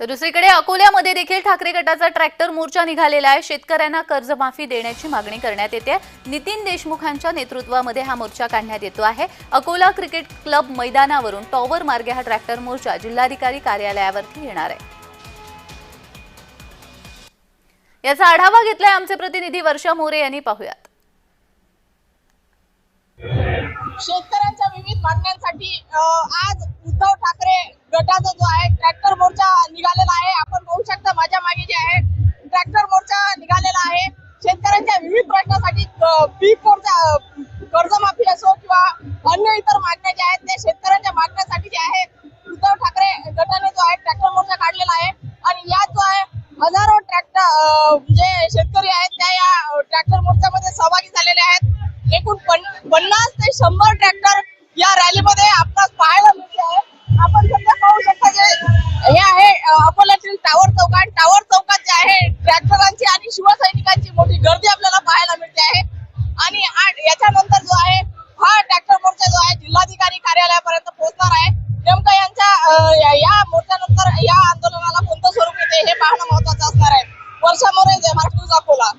तर दुसरीकडे अकोल्यामध्ये देखील ठाकरे गटाचा ट्रॅक्टर मोर्चा निघालेला आहे. शेतकऱ्यांना कर्जमाफी देण्याची मागणी करण्यात येते. नितीन देशमुखांच्या नेतृत्वामध्ये हा मोर्चा काढण्यात येतो आहे. अकोला क्रिकेट क्लब मैदानावरून टॉवर मार्गे हा ट्रॅक्टर मोर्चा जिल्हाधिकारी कार्यालयावरती येणार आहे. याचा आढावा घेतलाय आमचे प्रतिनिधी वर्षा मोरे यांनी पाहुयात. शेतकऱ्यांच्या विविध मागण्यांसाठी आज उद्धव ठाकरे गटाचा शेतकऱ्यांच्या प्रश्नासाठी पीक कर्जमाफी असो किंवा अन्य इतर मागण्या ज्या आहेत त्या शेतकऱ्यांच्या मागण्यासाठी जे आहे उद्धव ठाकरे गटाने जो आहे ट्रॅक्टर मोर्चा काढलेला आहे. आणि यात जो आहे हजारो ट्रॅक्टर जे शेतकरी आहेत त्या या ट्रॅक्टर मोर्चामध्ये सहभागी झालेले आहेत. एकूण पन्नास ते शंभर ट्रॅक्टर या रॅलीमध्ये आपणास पाहायला मिळते आहे आपण सध्या पाहू शकता जे हे आहे अकोल्यातील टावर चौकात. टावर चौकात जे आहे ट्रॅक्टरांची पाहणं महत्वाचं असणार आहे वर्षामुळे जे महाराष्ट्र कोला